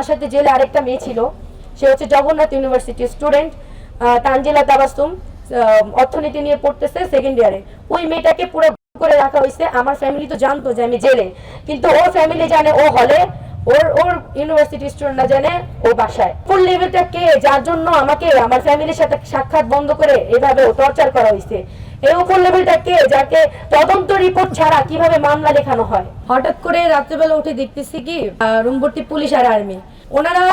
আমার সাথে জেলে আরেকটা মেয়ে ছিল। সে হচ্ছে জগন্নাথ ইউনিভার্সিটির স্টুডেন্ট তানজিলা তাবাসুম অর্থনীতি নিয়ে পড়তেছে সেকেন্ড ইয়ারে ওই মেয়েটাকে পুরো করে রাখা হয়েছে। আমার ফ্যামিলি তো জানতো যে আমি জেলে। কিন্তু ওর ফ্যামিলি জানে ও হলে, ওর ওর ইউনিভার্সিটি স্টুডেন্টরা জানে ও বাসায়। ফুল লেভেলটা কে? যার জন্য আমাকে, আমার ফ্যামিলির সাথে সাক্ষাৎ বন্ধ করে এভাবে টর্চার করা হয়েছে। এই উপর লেভেলটা কে? যাকে তদন্ত রিপোর্ট ছাড়া কীভাবে মামলা লেখানো হয়? হঠাৎ করে রাত্রেবেলা উঠে দেখতেছি কি রুমভর্তি পুলিশ আর আর্মি ওনারা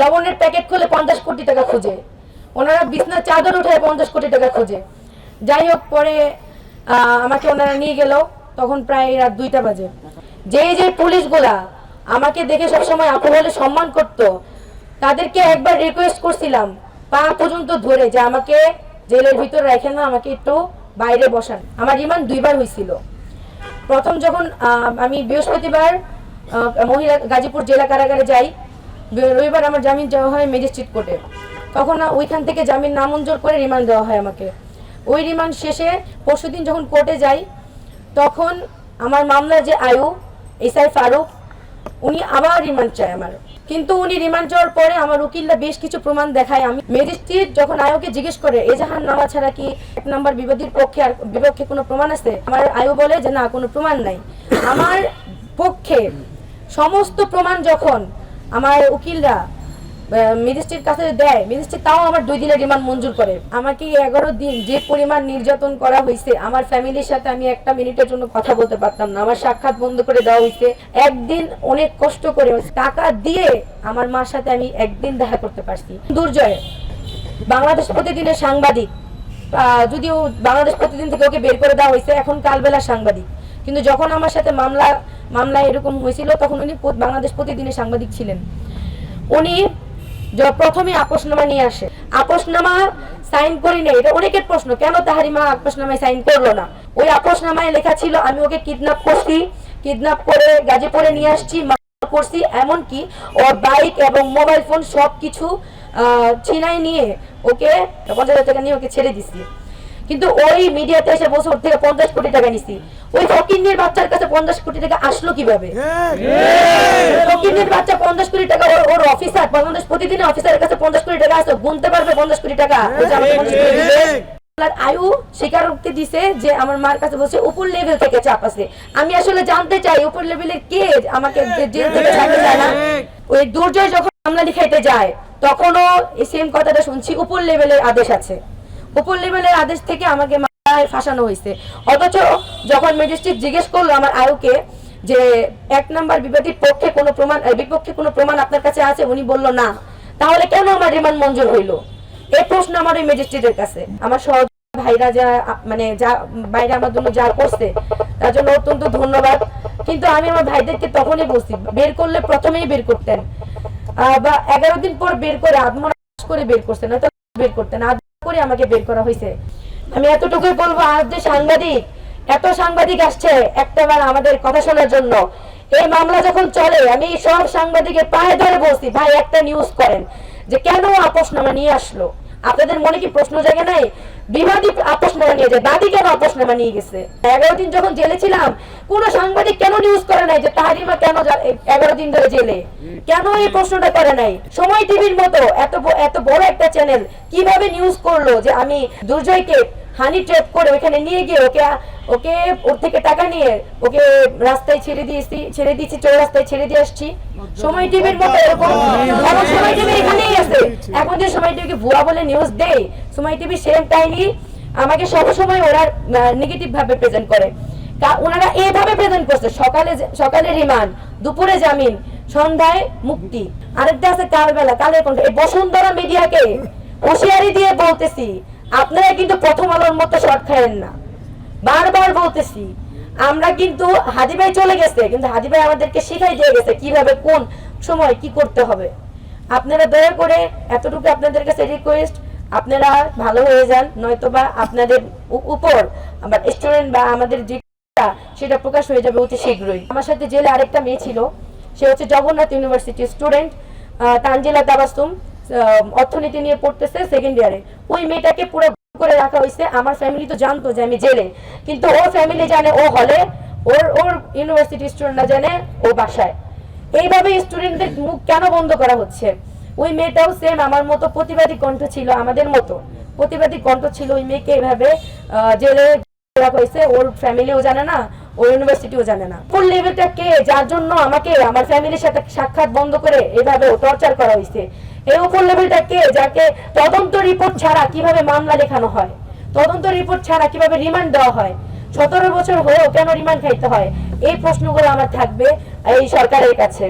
লবণের প্যাকেট খুলে পঞ্চাশ কোটি টাকা খুঁজে। ওনারা বিছনার চাদর উঠে পঞ্চাশ কোটি টাকা খোঁজে। যাই হোক, পরে আমাকে ওনারা নিয়ে গেল, তখন প্রায় রাত দুইটা বাজে। যে যে পুলিশগুলা আমাকে দেখে সবসময় আপু বলে সম্মান করতো, তাদেরকে একবার রিকোয়েস্ট করছিলাম, পা পর্যন্ত ধরে যে আমাকে জেলের ভিতরে রাখেন না, আমাকে একটু বাইরে বসান। আমার রিমান্ড দুইবার হয়েছিল। প্রথম যখন আমি বৃহস্পতিবার মহিলা গাজীপুর জেলা কারাগারে যাই রবিবার আমার জামিন দেওয়া হয় ম্যাজিস্ট্রেট কোর্টে তখন ওইখান থেকে জামিন নামঞ্জুর করে রিমান্ড দেওয়া হয় আমাকে। ওই রিমান্ড শেষে পরশুদিন যখন কোর্টে যাই, তখন আমার মামলার যে আয়ু এসআই ফারুক, উনি আবার রিমান্ড চায় আমার। কিন্তু উনি রিমান্ড চাওয়ার পরে আমার উকিলরা বেশ কিছু প্রমাণ দেখায়। আমি ম্যাজিস্ট্রেট যখন আয়োকে জিজ্ঞেস করে এজাহার নামা ছাড়া কি এক নম্বর বিবাদীর পক্ষে আর বিপক্ষে কোনো প্রমাণ আছে? আমার আয়ু বলে যে, না, কোনো প্রমাণ নাই। আমার পক্ষে সমস্ত প্রমাণ যখন আমার উকিলরা ম্যাজিস্ট্রেট কাছে দেয়। ম্যাজিস্ট্রেট তাও আমার দুই দিনের রিমান্ড মঞ্জুর করে। আমাকে এগারো দিন যে পরিমাণ নির্যাতন করা হয়েছে, আমার ফ্যামিলির সাথে আমি একটা মিনিটের জন্য কথা বলতে পারতাম না। আমার সাক্ষাৎ বন্ধ করে দেওয়া হয়েছে। একদিন অনেক কষ্ট করে টাকা দিয়ে আমার মার সাথে আমি একদিন দেখা করতে পারছি। দুর্জয়, বাংলাদেশ প্রতিদিনের সাংবাদিক। যদিও বাংলাদেশ প্রতিদিন থেকে ওকে বের করে দেওয়া হয়েছে, এখন কালবেলা সাংবাদিক। কিন্তু যখন আমার সাথে মামলা মামলা এরকম হয়েছিল, তখন উনি বাংলাদেশ প্রতিদিনের সাংবাদিক ছিলেন। উনি প্রথমে আপোষনামা নিয়ে আসে। আপোষনামা সাইন করি নাই, এটা অনেকের প্রশ্ন, কেন তাহারিমা আপোষনামায় সাইন করল না? ওই আপোষনামায় লেখা ছিল, আমি ওকে কিডন্যাপ করছি কিডন্যাপ করে গাজীপুরে নিয়ে আসছি করছি। এমনকি ওর বাইক এবং মোবাইল ফোন সব কিছু ছিনাই নিয়ে ওকে পঞ্চাশ হাজার টাকা নিয়ে ওকে ছেড়ে দিছি। কিন্তু ওই মিডিয়াতে এসে বসে ওর থেকে পঞ্চাশ কোটি টাকা নিছি। ওই ফকিন্নির বাচ্চার কাছে পঞ্চাশ কোটি টাকা আসলো কীভাবে? ফকিন্নির বাচ্চা পঞ্চাশ কোটি টাকা ওর অফিসার বাংলাদেশ প্রতিদিনের অফিসারের কাছে পঞ্চাশ কোটি টাকা আসতো গুনতে পারবে পঞ্চাশ কোটি টাকা। ওই যে আমাকে 50 কোটি দিবে। আপনার আয়ু স্বীকারোক্তি দিছে যে আমার মার কাছে বলছে উপর লেভেল থেকে চাপ আছে। আমি আসলে জানতে চাই উপর লেভেলের কে আমাকে জেল থেকে ছাড়তে চায় না? ওই দুর্জয় যখন মামলা লিখাইতে যায় তখনও এই সেম কথাটা শুনছি উপর লেভেলের আদেশ আছে। উপর লেভেলের আদেশ থেকে আমাকে মামলায় ফাঁসানো হয়েছে। অথচ যখন ম্যাজিস্ট্রেট জিজ্ঞেস করল আমার আয়ুকে যে এক নাম্বার বিবাদীর পক্ষে কোনো প্রমাণ বিপক্ষে কোনো প্রমাণ আপনার কাছে আছে, উনি বলল না। তাহলে কেন আমার রিমান্ড মঞ্জুর হইল? এই প্রশ্ন আমার ওই ম্যাজিস্ট্রেটের কাছে। আমার সহজ ভাইরা যা মানে যা, বাইরে আমার জন্য যা করছে, তার জন্য অত্যন্ত ধন্যবাদ। কিন্তু আমি আমার ভাইদেরকে তখনই বলছি, বের করলে প্রথমেই বের করতেন। বা এগারো দিন পর বের করে আত্মনাশ করে বের করতেন, নয়তো বের করতেন। আদ করে আমাকে বের করা হয়েছে। আমি এতটুকুই বলব, আজ যে সাংবাদিক, এত সাংবাদিক আসছে একটাবার আমাদের কথা শোনার জন্য। এই মামলা যখন চলে, আমি সব সাংবাদিকের পায়ে ধরে বলছি, ভাই, একটা নিউজ করেন যে কেন আপোষনামা নিয়ে আসলো? আপনাদের মনে কি প্রশ্ন জাগে নাই? বিবাদী আপোষনামা নিয়ে যায়। দাদি কেন আপোষনামা নিয়ে গেছে? এগারো দিন যখন জেলে ছিলাম, কোন সাংবাদিক কেন নিউজ করে নাই যে তাহারিমা কেন এগারো দিন ধরে জেলে? কেন এই প্রশ্নটা করে নাই? সময় টিভির মতো, এত এত বড় একটা চ্যানেল কীভাবে নিউজ করল যে আমি দুর্জয়কে হানি ট্রেপ করে ওখানে নিয়ে গিয়ে ওকে ওকে ওর থেকে টাকা নিয়ে ওকে রাস্তায় ছেড়ে দিয়েছি ছেড়ে দিয়েছি, চোর রাস্তায় ছেড়ে দিয়ে আসছি। সময় টিভির মতো এরকম এখন সময় টিভি এখানেই আছে। এখন যে সময় টিভিকে ভুয়া বলে নিউজ দেয়, সময় টিভি সেম টাইমই আমাকে সবসময় ওরা নেগেটিভ ভাবে প্রেজেন্ট করে। তা- ওনারা এইভাবে প্রেজেন্ট করছে, সকালে সকালে রিমান্ড দুপুরে জামিন, সন্ধ্যায় মুক্তি। আরেকটা আছে কালবেলা, কালের কণ্ঠ, এই বসুন্ধরা মিডিয়াকে হুঁশিয়ারি দিয়ে বলতেছি আপনারা কিন্তু প্রথম আলোর মতো শর্ট খায়েন না। বারবার বলতেছি, আমরা কিন্তু হাদি ভাই চলে গেছে, কিন্তু হাদি ভাই আমাদেরকে শিখাই দিয়ে গেছে কীভাবে, কোন সময় কি করতে হবে। আপনারা দয়া করে এতটুকু আপনাদের কাছে রিকোয়েস্ট আপনারা ভালো হয়ে যান, নয়তোবা আপনাদের উপর আমার স্টুডেন্ট বা আমাদের যে সেটা প্রকাশ হয়ে যাবে অতি শীঘ্রই। আমার সাথে জেলে আরেকটা মেয়ে ছিল, সে হচ্ছে জগন্নাথ ইউনিভার্সিটির স্টুডেন্ট তানজিলা তাবাসুম। অর্থনীতি নিয়ে পড়তেছে সেকেন্ড ইয়ারে ওই মেয়েটাকে পুরো করে রাখা হয়েছে। আমার ফ্যামিলি তো জানতো যে আমি জেলে। কিন্তু ওর ফ্যামিলি জানে ও হলে, ওর ওর ইউনিভার্সিটি স্টুডেন্টরা জানে ও বাসায়। এইভাবে স্টুডেন্টদের মুখ কেন বন্ধ করা হচ্ছে? ওই মেয়েটাও সেম আমার মতো প্রতিবাদী কণ্ঠ ছিল, আমাদের মতো। প্রতিবাদী কণ্ঠ ছিল ওই মেয়েকে এভাবে জেলে রাখা হয়েছে। ওর ফ্যামিলিও জানে না, ওর ইউনিভার্সিটিও জানে না। ফুল লেভেলটা কে, যার জন্য আমাকে, আমার ফ্যামিলির সাথে সাক্ষাৎ বন্ধ করে এভাবে টর্চার করা হয়েছে? এই উপর লেভেলটা কে? যাকে তদন্ত রিপোর্ট ছাড়া কীভাবে মামলা লেখানো হয়? তদন্ত রিপোর্ট ছাড়া কীভাবে রিমান্ড দেওয়া হয়? সতেরো বছর হয়েও কেন রিমান্ড খাইতে হয়? এই প্রশ্নগুলো আমার থাকবে এই সরকারের কাছে।